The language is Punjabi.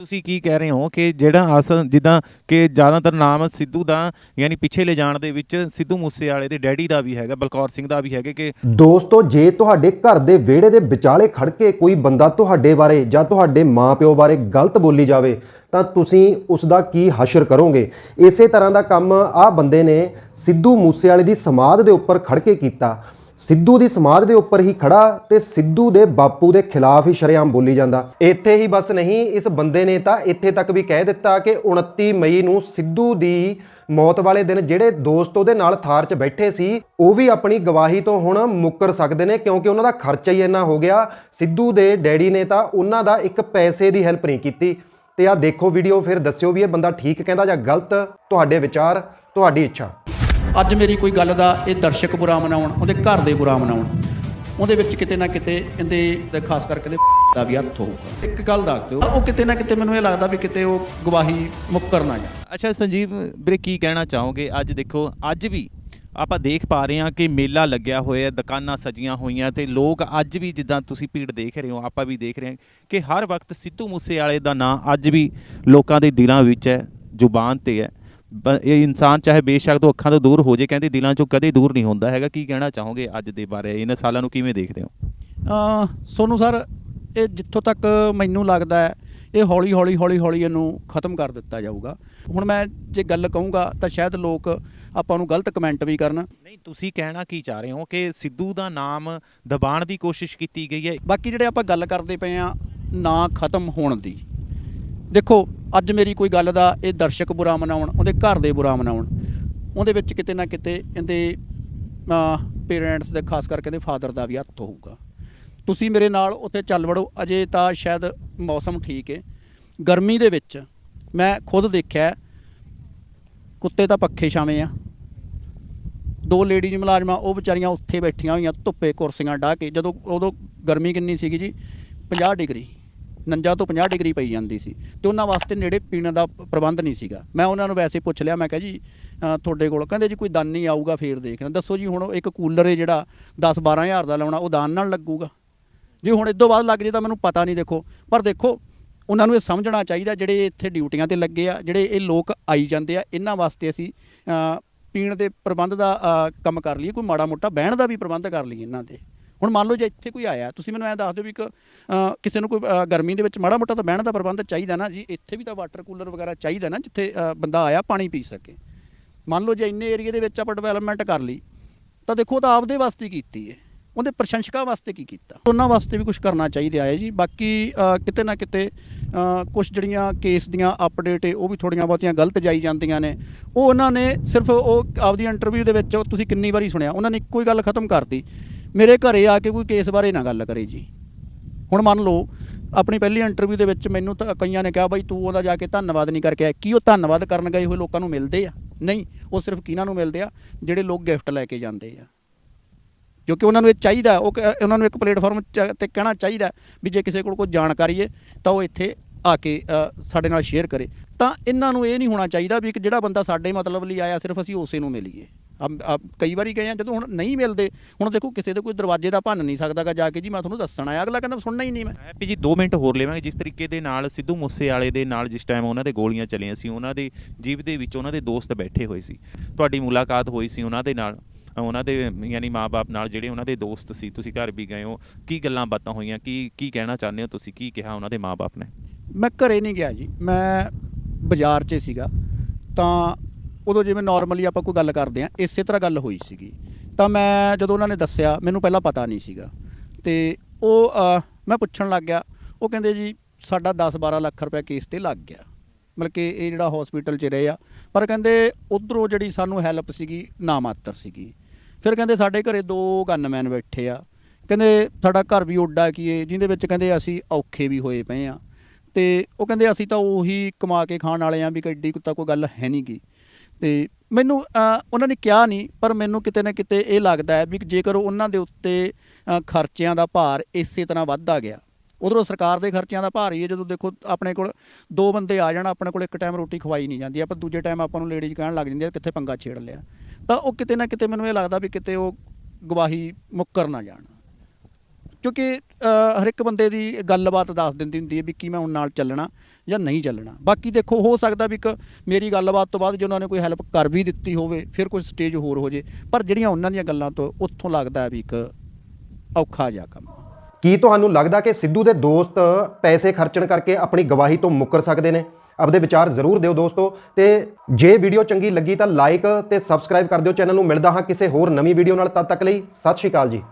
ਤੁਸੀਂ ਕੀ ਕਹਿ ਰਹੇ ਹੋ ਕਿ ਜਿਹੜਾ ਅਸਲ ਜਿੱਦਾਂ ਕਿ ਜ਼ਿਆਦਾਤਰ ਨਾਮ ਸਿੱਧੂ ਦਾ, ਯਾਨੀ ਪਿੱਛੇ ਲੈ ਜਾਣ ਦੇ ਵਿੱਚ ਸਿੱਧੂ ਮੂਸੇਵਾਲੇ ਦੇ ਡੈਡੀ ਦਾ ਵੀ ਹੈਗਾ, ਬਲਕੌਰ ਸਿੰਘ ਦਾ ਵੀ ਹੈਗਾ ਕਿ ਦੋਸਤੋ, ਜੇ ਤੁਹਾਡੇ ਘਰ ਦੇ ਵਿਹੜੇ ਦੇ ਵਿਚਾਲੇ ਖੜ ਕੇ ਕੋਈ ਬੰਦਾ ਤੁਹਾਡੇ ਬਾਰੇ ਜਾਂ ਤੁਹਾਡੇ ਮਾਪਿਓ ਬਾਰੇ ਗਲਤ ਬੋਲੀ ਜਾਵੇ, ਤਾਂ ਤੁਸੀਂ ਉਸ ਦਾ ਕੀ ਹਸ਼ਰ ਕਰੋਗੇ? ਇਸੇ ਤਰ੍ਹਾਂ ਦਾ ਕੰਮ ਆਹ ਬੰਦੇ ਨੇ ਸਿੱਧੂ ਮੂਸੇਵਾਲੇ ਦੀ ਸਮਾਧ ਦੇ ਉੱਪਰ ਖੜ ਕੇ ਕੀਤਾ। ਸਿੱਧੂ ਦੀ ਸਮਾਧ ਦੇ ਉੱਪਰ ਹੀ ਖੜਾ ਤੇ ਸਿੱਧੂ ਦੇ ਬਾਪੂ ਦੇ ਖਿਲਾਫ ਹੀ ਸ਼ਰੇਆਮ ਬੋਲੀ ਜਾਂਦਾ। ਇੱਥੇ ਹੀ ਬਸ ਨਹੀਂ, ਇਸ ਬੰਦੇ ਨੇ ਤਾਂ ਇੱਥੇ ਤੱਕ ਵੀ ਕਹਿ ਦਿੱਤਾ ਕਿ 29 ਮਈ ਨੂੰ ਸਿੱਧੂ ਦੀ ਮੌਤ ਵਾਲੇ ਦਿਨ ਜਿਹੜੇ ਦੋਸਤ ਉਹਦੇ ਨਾਲ ਥਾਰ 'ਚ ਬੈਠੇ ਸੀ, ਉਹ ਵੀ ਆਪਣੀ ਗਵਾਹੀ ਤੋਂ ਹੁਣ ਮੁੱਕਰ ਸਕਦੇ ਨੇ ਕਿਉਂਕਿ ਉਹਨਾਂ ਦਾ ਖਰਚਾ ਹੀ ਇੰਨਾ ਹੋ ਗਿਆ। ਸਿੱਧੂ ਦੇ ਡੈਡੀ ਨੇ ਤਾਂ ਉਹਨਾਂ ਦਾ ਇੱਕ ਪੈਸੇ ਦੀ ਹੈਲਪ ਨਹੀਂ ਕੀਤੀ। ਤੇ ਆ ਦੇਖੋ ਵੀਡੀਓ, ਫਿਰ ਦੱਸਿਓ ਵੀ ਇਹ ਬੰਦਾ ਠੀਕ ਕਹਿੰਦਾ ਜਾਂ ਗਲਤ? ਤੁਹਾਡੇ ਵਿਚਾਰ, ਤੁਹਾਡੀ ਇੱਛਾ। ਅੱਜ ਮੇਰੀ ਕੋਈ ਗੱਲ ਦਾ ਇਹ ਦਰਸ਼ਕ ਬੁਰਾ ਮਨਾਉਣ, ਉਹਦੇ ਘਰ ਦੇ ਬੁਰਾ ਮਨਾਉਣ, ਉਹਦੇ ਵਿੱਚ ਕਿਤੇ ਨਾ ਕਿਤੇ ਇਹਦੇ ਖਾਸ ਕਰਕੇ ਦੇ ਦਾ ਵੀ ਹੱਥ ਹੋਊਗਾ। ਇੱਕ ਗੱਲ ਦੱਸ ਦਿਓ, ਉਹ ਕਿਤੇ ਨਾ ਕਿਤੇ ਮੈਨੂੰ ਇਹ ਲੱਗਦਾ ਵੀ ਕਿਤੇ ਉਹ ਗਵਾਹੀ ਮੁੱਕਰ ਨਾ ਜਾ ਅੱਛਾ, ਸੰਜੀਵ, ਵੀਰੇ ਕੀ ਕਹਿਣਾ ਚਾਹੋਗੇ? ਅੱਜ ਦੇਖੋ, ਅੱਜ ਵੀ ਆਪਾਂ ਦੇਖ ਪਾ ਰਹੇ ਹਾਂ ਕਿ ਮੇਲਾ ਲੱਗਿਆ ਹੋਇਆ, ਦੁਕਾਨਾਂ ਸਜੀਆਂ ਹੋਈਆਂ ਤੇ ਲੋਕ ਅੱਜ ਵੀ ਜਿੱਦਾਂ ਤੁਸੀਂ ਭੀੜ ਦੇਖ ਰਹੇ ਹੋ, ਆਪਾਂ ਵੀ ਦੇਖ ਰਹੇ ਹਾਂ ਕਿ ਹਰ ਵਕਤ ਸਿੱਧੂ ਮੂਸੇਵਾਲੇ ਦਾ ਨਾਂ ਅੱਜ ਵੀ ਲੋਕਾਂ ਦੇ ਦਿਲਾਂ ਵਿੱਚ ਹੈ, ਜ਼ੁਬਾਨ ਤੇ ਹੈ। ਇਹ ਇਨਸਾਨ ਚਾਹੇ ਬੇਸ਼ੱਕ ਤੋਂ ਅੱਖਾਂ ਤੋਂ ਦੂਰ ਹੋ ਜੇ ਕਹਿੰਦੇ ਦਿਲਾਂ ਚੋਂ ਕਦੇ ਦੂਰ ਨਹੀਂ ਹੁੰਦਾ ਹੈਗਾ। ਕੀ ਕਹਿਣਾ ਚਾਹੋਗੇ ਅੱਜ ਦੇ ਬਾਰੇ? ਇਹਨਾਂ ਸਾਲਾਂ ਨੂੰ ਕਿਵੇਂ ਦੇਖਦੇ ਹੋ? ਅ ਸੋਨੂੰ ਸਰ ਇਹ ਜਿੱਥੋਂ ਤੱਕ ਮੈਨੂੰ ਲੱਗਦਾ ਹੈ ਇਹ ਹੌਲੀ ਹੌਲੀ ਹੌਲੀ ਹੌਲੀ ਇਹਨੂੰ ਖਤਮ ਕਰ ਦਿੱਤਾ ਜਾਊਗਾ। ਹੁਣ ਮੈਂ ਜੇ ਗੱਲ ਕਹੂੰਗਾ ਤਾਂ ਸ਼ਾਇਦ ਲੋਕ ਆਪਾਂ ਨੂੰ ਗਲਤ ਕਮੈਂਟ ਵੀ ਕਰਨ। ਨਹੀਂ ਤੁਸੀਂ ਕਹਿਣਾ ਕੀ ਚਾਹ ਰਹੇ ਹੋ ਕਿ ਸਿੱਧੂ ਦਾ ਨਾਮ ਦਬਾਉਣ ਦੀ ਕੋਸ਼ਿਸ਼ ਕੀਤੀ ਗਈ ਹੈ? ਬਾਕੀ ਜਿਹੜੇ ਆਪਾਂ ਗੱਲ ਕਰਦੇ ਪਏ ਆ ਨਾ ਖਤਮ ਹੋਣ ਦੀ। ਦੇਖੋ, ਅੱਜ ਮੇਰੀ ਕੋਈ ਗੱਲ ਦਾ ਇਹ ਦਰਸ਼ਕ ਬੁਰਾ ਮਨਾਉਣ, ਉਹਦੇ ਘਰ ਦੇ ਬੁਰਾ ਮਨਾਉਣ, ਉਹਦੇ ਵਿੱਚ ਕਿਤੇ ਨਾ ਕਿਤੇ ਇਹਦੇ ਪੇਰੈਂਟਸ ਦੇ, ਖਾਸ ਕਰਕੇ ਇਹਦੇ ਫਾਦਰ ਦਾ ਵੀ ਹੱਥ ਹੋਊਗਾ। ਤੁਸੀਂ ਮੇਰੇ ਨਾਲ ਉੱਥੇ ਚੱਲ ਵੜੋ, ਅਜੇ ਤਾਂ ਸ਼ਾਇਦ ਮੌਸਮ ਠੀਕ ਹੈ ਗਰਮੀ ਦੇ ਵਿੱਚ ਮੈਂ ਖੁਦ ਦੇਖਿਆ, ਕੁੱਤੇ ਤਾਂ ਪੱਖੇ ਛਾਵੇਂ ਆ। ਦੋ ਲੇਡੀਜ਼ ਮੁਲਾਜ਼ਮਾਂ, ਉਹ ਵਿਚਾਰੀਆਂ ਉੱਥੇ ਬੈਠੀਆਂ ਹੋਈਆਂ, ਧੁੱਪੇ ਕੁਰਸੀਆਂ ਢਾਹ ਕੇ, ਜਦੋਂ, ਉਦੋਂ ਗਰਮੀ ਕਿੰਨੀ ਸੀਗੀ ਜੀ? 50 ਡਿਗਰੀ। 49 ਤੋਂ 50 ਡਿਗਰੀ ਪਈ ਜਾਂਦੀ ਸੀ ਤੇ ਉਹਨਾਂ ਵਾਸਤੇ ਨੇੜੇ ਪੀਣ ਦਾ ਪ੍ਰਬੰਧ ਨਹੀਂ ਸੀਗਾ। ਮੈਂ ਉਹਨਾਂ ਨੂੰ ਵੈਸੇ ਪੁੱਛ ਲਿਆ, ਮੈਂ ਕਿਹਾ ਜੀ ਤੁਹਾਡੇ ਕੋਲ, ਕਹਿੰਦੇ ਜੀ ਕੋਈ ਦਾਨ ਦਾਨੀ ਆਊਗਾ ਫੇਰ ਦੇਖਣਾ ਦੱਸੋ ਜੀ ਹੁਣ ਇੱਕ ਕੂਲਰ ਹੈ ਜਿਹੜਾ 10 12000 ਦਾ ਲਾਉਣਾ, ਉਹ ਦਾਨ ਨਾਲ ਲੱਗੂਗਾ? ਜੇ ਹੁਣ ਇਦੋਂ ਬਾਅਦ ਲੱਗ ਜੇ ਤਾਂ ਮੈਨੂੰ ਪਤਾ ਨਹੀਂ ਦੇਖੋ। ਪਰ ਦੇਖੋ, ਉਹਨਾਂ ਨੂੰ ਇਹ ਸਮਝਣਾ ਚਾਹੀਦਾ ਜਿਹੜੇ ਇੱਥੇ ਡਿਊਟੀਆਂ ਤੇ ਲੱਗੇ ਆ, ਜਿਹੜੇ ਇਹ ਲੋਕ ਆਈ ਜਾਂਦੇ ਆ, ਇਹਨਾਂ ਵਾਸਤੇ ਅਸੀਂ ਪੀਣ ਦੇ ਪ੍ਰਬੰਧ ਦਾ ਕੰਮ ਕਰ ਲਈਏ, ਕੋਈ ਮਾੜਾ ਮੋਟਾ ਬਹਿਣ ਦਾ ਵੀ ਪ੍ਰਬੰਧ ਕਰ ਲਈਏ ਇਹਨਾਂ ਦੇ। ਹੁਣ ਮੰਨ ਲਓ ਜੇ ਇੱਥੇ ਕੋਈ ਆਇਆ, ਤੁਸੀਂ ਮੈਨੂੰ ਐ ਦੱਸ ਦਿਓ ਵੀ ਇੱਕ ਕਿਸੇ ਨੂੰ ਕੋਈ ਗਰਮੀ ਦੇ ਵਿੱਚ ਮਾੜਾ ਮੋਟਾ ਤਾਂ ਬਹਿਣ ਦਾ ਪ੍ਰਬੰਧ ਚਾਹੀਦਾ ਨਾ ਜੀ, ਇੱਥੇ ਵੀ ਤਾਂ ਵਾਟਰ ਕੂਲਰ ਵਗੈਰਾ ਚਾਹੀਦਾ ਨਾ, ਜਿੱਥੇ ਬੰਦਾ ਆਇਆ ਪਾਣੀ ਪੀ ਸਕੇ। ਮੰਨ ਲਓ ਜੇ ਇੰਨੇ ਏਰੀਆ ਦੇ ਵਿੱਚ ਆਪਾਂ ਡਿਵੈਲਪਮੈਂਟ ਕਰ ਲਈ, ਤਾਂ ਦੇਖੋ ਉਹ ਤਾਂ ਆਪਦੇ ਵਾਸਤੇ ਹੀ ਕੀਤੀ ਹੈ ਉਹਦੇ ਪ੍ਰਸ਼ੰਸਕਾਂ ਵਾਸਤੇ ਕੀ ਕੀਤਾ? ਉਹਨਾਂ ਵਾਸਤੇ ਵੀ ਕੁਝ ਕਰਨਾ ਚਾਹੀਦਾ ਹੈ ਜੀ। ਬਾਕੀ ਕਿਤੇ ਨਾ ਕਿਤੇ ਕੁਝ ਜਿਹੜੀਆਂ ਕੇਸ ਦੀਆਂ ਅਪਡੇਟ ਹੈ ਉਹ ਵੀ ਥੋੜੀਆਂ ਬਹੁਤੀਆਂ ਗਲਤ ਜਾਈ ਜਾਂਦੀਆਂ ਨੇ। ਉਹ ਉਹਨਾਂ ਨੇ ਸਿਰਫ ਉਹ ਆਪਦੀ ਇੰਟਰਵਿਊ ਦੇ ਵਿੱਚ, ਉਹ ਤੁਸੀਂ ਕਿੰਨੀ ਵਾਰੀ ਸੁਣਿਆ, ਉਹਨਾਂ ਨੇ ਇੱਕੋ ਹੀ ਗੱਲ ਖਤਮ ਕਰਤੀ। ਮੇਰੇ ਘਰੇ ਆ ਕੇ ਕੋਈ ਕੇਸ ਬਾਰੇ ਨਾ ਗੱਲ ਕਰੇ ਜੀ। ਹੁਣ ਮੰਨ ਲਓ, ਆਪਣੀ ਪਹਿਲੀ ਇੰਟਰਵਿਊ ਦੇ ਵਿੱਚ ਮੈਨੂੰ ਤਾਂ ਕਈਆਂ ਨੇ ਕਿਹਾ, ਬਾਈ ਤੂੰ ਉਹਦਾ ਜਾ ਕੇ ਧੰਨਵਾਦ ਨਹੀਂ ਕਰਕੇ ਆਇਆ। ਕੀ ਉਹ ਧੰਨਵਾਦ ਕਰਨ ਗਏ ਹੋਏ ਲੋਕਾਂ ਨੂੰ ਮਿਲਦੇ ਆ? ਨਹੀਂ, ਉਹ ਸਿਰਫ ਕਿਹਨਾਂ ਨੂੰ ਮਿਲਦੇ ਆ? ਜਿਹੜੇ ਲੋਕ ਗਿਫਟ ਲੈ ਕੇ ਜਾਂਦੇ ਆ। ਕਿਉਂਕਿ ਉਹਨਾਂ ਨੂੰ ਇਹ ਚਾਹੀਦਾ, ਉਹ ਕ- ਉਹਨਾਂ ਨੂੰ ਇੱਕ ਪਲੇਟਫਾਰਮ ਤੇ ਕਹਿਣਾ ਚਾਹੀਦਾ ਵੀ ਜੇ ਕਿਸੇ ਕੋਲ ਕੋਈ ਜਾਣਕਾਰੀ ਹੈ ਤਾਂ ਉਹ ਇੱਥੇ ਆ ਕੇ ਸਾਡੇ ਨਾਲ ਸ਼ੇਅਰ ਕਰੇ। ਤਾਂ ਇਹਨਾਂ ਨੂੰ ਇਹ ਨਹੀਂ ਹੋਣਾ ਚਾਹੀਦਾ ਵੀ ਇੱਕ ਜਿਹੜਾ ਬੰਦਾ ਸਾਡੇ ਮਤਲਬ ਲਈ ਆਇਆ, ਸਿਰਫ ਅਸੀਂ ਉਸੇ ਨੂੰ ਮਿਲੀਏ। ਕਈ ਵਾਰੀ ਗਏ ਆ ਜਦੋਂ ਹੁਣ ਨਹੀਂ ਮਿਲਦੇ ਹੁਣ ਦੇਖੋ ਕਿਸੇ ਦੇ ਕੋਈ ਦਰਵਾਜ਼ੇ ਦਾ ਭੰਨ ਨਹੀਂ ਸਕਦਾਗਾ ਜਾ ਕੇ ਜੀ ਮੈਂ ਤੁਹਾਨੂੰ ਦੱਸਣ ਆਇਆ ਅਗਲਾ ਕਹਿੰਦਾ ਸੁਣਨਾ ਹੀ ਨਹੀਂ ਮੈਂ। ਹੈਪੀ ਜੀ 2 ਮਿੰਟ ਹੋਰ ਲੈਵਾਂਗੇ ਜਿਸ ਤਰੀਕੇ ਦੇ ਨਾਲ ਸਿੱਧੂ ਮੂਸੇਵਾਲੇ ਦੇ ਨਾਲ ਜਿਸ ਟਾਈਮ ਉਹਨਾਂ ਦੇ ਗੋਲੀਆਂ ਚੱਲੀਆਂ ਸੀ ਉਹਨਾਂ ਦੇ ਜੀਵ ਦੇ ਵਿੱਚ ਉਹਨਾਂ ਦੇ ਦੋਸਤ ਬੈਠੇ ਹੋਏ ਸੀ ਤੁਹਾਡੀ ਮੁਲਾਕਾਤ ਹੋਈ ਸੀ ਉਹਨਾਂ ਦੇ ਨਾਲ ਉਹਨਾਂ ਦੇ ਯਾਨੀ ਮਾਪੇ ਨਾਲ ਜਿਹੜੇ ਉਹਨਾਂ ਦੇ ਦੋਸਤ ਸੀ ਤੁਸੀਂ ਘਰ ਵੀ ਗਏ ਹੋ ਕੀ ਗੱਲਾਂ ਬਾਤਾਂ ਹੋਈਆਂ ਕੀ ਕੀ ਕਹਿਣਾ ਚਾਹੁੰਦੇ ਹੋ ਤੁਸੀਂ ਕੀ ਕਿਹਾ ਉਹਨਾਂ ਦੇ ਮਾਪੇ ਨੇ? ਮੈਂ ਘਰੇ ਨਹੀਂ ਗਿਆ ਜੀ ਮੈਂ ਬਾਜ਼ਾਰ 'ਚ ਸੀਗਾ ਤਾਂ ਉਦੋਂ ਜਿਵੇਂ ਨਾਰਮਲੀ ਆਪਾਂ ਕੋਈ ਗੱਲ ਕਰਦੇ ਆ ਇਸੇ ਤਰ੍ਹਾਂ ਗੱਲ ਹੋਈ ਸੀਗੀ। ਤਾਂ ਮੈਂ ਜਦੋਂ ਉਹਨਾਂ ਨੇ ਦੱਸਿਆ ਮੈਨੂੰ ਪਹਿਲਾਂ ਪਤਾ ਨਹੀਂ ਸੀਗਾ। ਤੇ ਉਹ ਅ, ਮੈਂ ਪੁੱਛਣ ਲੱਗ ਗਿਆ ਉਹ ਕਹਿੰਦੇ ਜੀ ਸਾਡਾ 10-12 ਲੱਖ ਰੁਪਏ ਕੇਸ ਤੇ ਲੱਗ ਗਿਆ। ਮਤਲਬ ਕਿ ਇਹ ਜਿਹੜਾ ਹਸਪੀਟਲ 'ਚ ਰਹੇ ਆ। ਪਰ ਕਹਿੰਦੇ ਉਧਰੋਂ ਜਿਹੜੀ ਸਾਨੂੰ ਹੈਲਪ ਸੀਗੀ ਨਾ ਮਾਤਰ ਸੀਗੀ। ਫਿਰ ਕਹਿੰਦੇ ਸਾਡੇ ਘਰੇ ਦੋ ਗਨਮੈਨ ਬੈਠੇ ਆ। ਕਹਿੰਦੇ ਸਾਡਾ ਘਰ ਵੀ ਓਡਾ ਕੀ ਹੈ ਜਿਹਦੇ ਵਿੱਚ ਕਹਿੰਦੇ ਅਸੀਂ ਔਖੇ ਵੀ ਹੋਏ ਪਏ ਆ। ਤੇ ਉਹ ਕਹਿੰਦੇ ਅਸੀਂ ਤਾਂ ਉਹੀ ਕਮਾ ਕੇ ਖਾਣ ਵਾਲੇ ਆ ਵੀ ਕਿੱਡੀ ਕੁ ਤਾਂ ਕੋਈ ਗੱਲ ਹੈ ਨਹੀਂ ਗੀ ਤੇ ਮੈਨੂੰ ਉਹਨਾਂ ਨੇ ਕਿਹਾ ਨਹੀਂ ਪਰ ਮੈਨੂੰ ਕਿਤੇ ਨਾ ਕਿਤੇ ਇਹ ਲੱਗਦਾ ਹੈ ਵੀ ਜੇਕਰ ਉਹਨਾਂ ਦੇ ਉੱਤੇ ਖਰਚਿਆਂ ਦਾ ਭਾਰ ਇਸੇ ਤਰ੍ਹਾਂ ਵੱਧਦਾ ਗਿਆ, ਉਧਰੋਂ ਸਰਕਾਰ ਦੇ ਖਰਚਿਆਂ ਦਾ ਭਾਰ ਹੀ ਹੈ, ਜਦੋਂ ਦੇਖੋ ਆਪਣੇ ਕੋਲ ਦੋ ਬੰਦੇ ਆ ਜਾਣ, ਆਪਣੇ ਕੋਲ ਇੱਕ ਟਾਈਮ ਰੋਟੀ ਖਵਾਈ ਨਹੀਂ ਜਾਂਦੀ, ਆਪਾਂ ਦੂਜੇ ਟਾਈਮ ਆਪਾਂ ਨੂੰ ਲੇਡੀਜ਼ ਕਹਿਣ ਲੱਗ ਜਾਂਦੀ ਆ, ਕਿੱਥੇ ਪੰਗਾ ਛੇੜ ਲਿਆ, ਤਾਂ ਉਹ ਕਿਤੇ ਨਾ ਕਿਤੇ ਮੈਨੂੰ ਇਹ ਲੱਗਦਾ ਵੀ ਕਿਤੇ ਉਹ ਗਵਾਹੀ ਮੁੱਕਰ ਨਾ ਜਾਣ। ਕਿਉਂਕਿ ਹਰ ਇੱਕ ਬੰਦੇ ਦੀ ਗੱਲਬਾਤ ਦੱਸ ਦਿੰਦੀ ਹੁੰਦੀ ਹੈ ਵੀ ਕੀ ਮੈਂ ਹੁਣ ਨਾਲ ਚੱਲਣਾ ਜਾਂ ਨਹੀਂ ਚੱਲਣਾ। ਬਾਕੀ ਦੇਖੋ, ਹੋ ਸਕਦਾ ਵੀ ਇੱਕ ਮੇਰੀ ਗੱਲਬਾਤ ਤੋਂ ਬਾਅਦ ਜੇ ਉਹਨਾਂ ਨੇ ਕੋਈ ਹੈਲਪ ਕਰ ਵੀ ਦਿੱਤੀ ਹੋਵੇ, ਫਿਰ ਕੋਈ ਸਟੇਜ ਹੋਰ ਹੋ ਜੇ। ਪਰ ਜਿਹੜੀਆਂ ਉਹਨਾਂ ਦੀਆਂ ਗੱਲਾਂ ਤੋਂ ਉੱਥੋਂ ਲੱਗਦਾ ਵੀ ਇੱਕ ਔਖਾ ਜਿਹਾ ਕੰਮ ਕੀ ਤੁਹਾਨੂੰ ਲੱਗਦਾ ਕਿ ਸਿੱਧੂ ਦੇ ਦੋਸਤ ਪੈਸੇ ਖਰਚਣ ਕਰਕੇ ਆਪਣੀ ਗਵਾਹੀ ਤੋਂ ਮੁੱਕਰ ਸਕਦੇ ਨੇ? ਆਪਦੇ ਵਿਚਾਰ ਜ਼ਰੂਰ ਦਿਓ ਦੋਸਤੋ। ਤੇ ਜੇ ਵੀਡੀਓ ਚੰਗੀ ਲੱਗੀ ਤਾਂ ਲਾਈਕ ਤੇ ਸਬਸਕ੍ਰਾਈਬ ਕਰ ਦਿਓ। ਚੈਨਲ ਨੂੰ ਮਿਲਦਾ ਹਾਂ ਕਿਸੇ ਹੋਰ ਨਵੀਂ ਵੀਡੀਓ ਨਾਲ। ਤਦ ਤੱਕ ਲਈ ਸਤਿ ਸ਼੍ਰੀ ਅਕਾਲ ਜੀ।